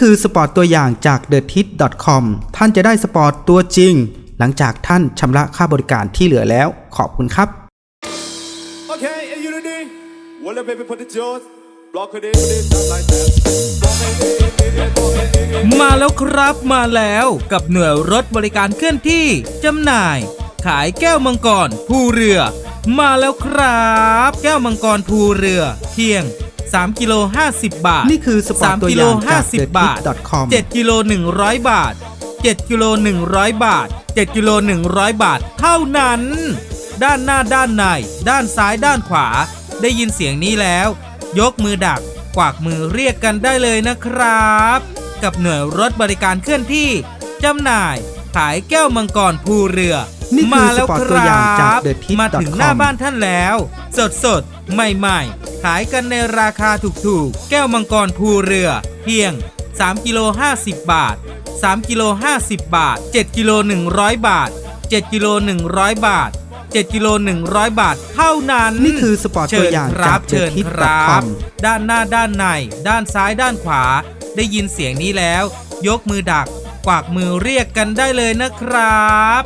คือสปอร์ตตัวอย่างจาก t h e t i t c o m ท่านจะได้สปอร์ตตัวจริง หลังจากท่านชำระค่าบริการที่เหลือแล้ว ขอบคุณครับ Okay, in unity. Well, baby, put the jaws. Block it in, put it just like that. Block it in, in, in, in, in, in. มาแล้วครับมาแล้วกับหน่วยรถบริการเคลื่อนที่ จำหน่าย ขายแก้วมังกรภูเรือ มาแล้วครับ แก้วมังกรภูเรือเพียง 3กิโล50 บาท นี่คือสปอร์ต3ตัวกิอโลย่างจาก50บาท thethit.com 7กิโล100 บาท 7กิโล100 บาท 7กิโล100 บาท เท่านั้น ด้านหน้าด้านใน ด้านซ้ายด้านขวา ได้ยินเสียงนี้แล้ว ยกมือดักกวากมือเรียกกันได้เลยนะครับ กับหน่วยรถบริการเคลื่อนที่จำหน่าย ขายแก้วมังกรภูเรือนี่คือมาแล้วสปอร์ตคตัวอย่างรัจากบ thethit.com มาถึงหน้าบ้านท่านแล้ว สดสดๆใหม่ๆขายกันในราคาถูกๆ แก้วมังกรภูเรือ เพียง 3กิโล50 บาท 3กิโล50 บาท 7กิโล100 บาท 7กิโล100 บาท 7กิโล100 บาท เท่านั้น นี่คือสปอร์ตตัวอย่างเชิญครัจากบเชิญครับ thethit.com ด้านหน้าด้านใน ด้านซ้ายด้านขวา ได้ยินเสียงนี้แล้ว ยกมือดักกวากมือเรียกกันได้เลยนะครับ